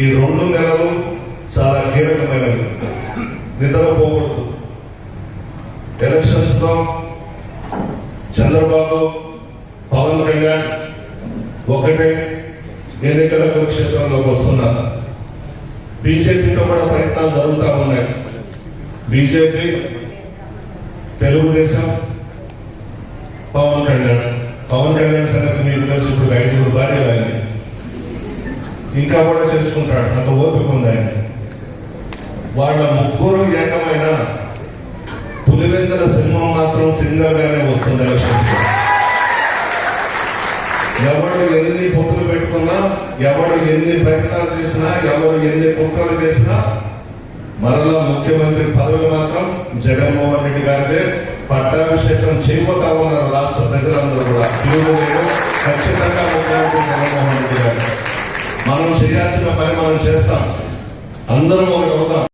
ఈ రెండు నెలలు చాలా కీలకమైనవి. నిద్రపోకూడదు ఎలక్షన్స్లో చంద్రబాబు పవన్ కళ్యాణ్ ఒకటే ఎన్నికల కురుక్షేత్రంలోకి వస్తున్నారు. బీజేపీతో కూడా ప్రయత్నాలు జరుగుతూ ఉన్నాయి. బీజేపీ తెలుగుదేశం పవన్ కళ్యాణ్. ఇంకా కూడా చేసుకుంటాడు. అంత ఓపిక ఉంది ఆయన వాళ్ళ ముగ్గురు ఏకమైన పులివెందుల సింహం మాత్రం సింగల్ గానే వస్తుంది ఎలక్షన్ ఎవడు ఎన్ని పొత్తులు పెట్టుకున్నా ఎవడు ఎన్ని ప్రయత్నాలు చేసినా ఎవరు ఎన్ని కుట్రలు చేసినా మరలా ముఖ్యమంత్రి పదవి మాత్రం జగన్మోహన్ రెడ్డి గారిదే. పట్టాభిషేకం చేయబోతా ఉన్నారు రాష్ట్ర ప్రజలందరూ కూడా. ఖచ్చితంగా ముఖ్యమంత్రి జగన్మోహన్ మనం చేయాల్సిన పని మనం చేస్తాం. అందరం ఒకటి అవుతాం.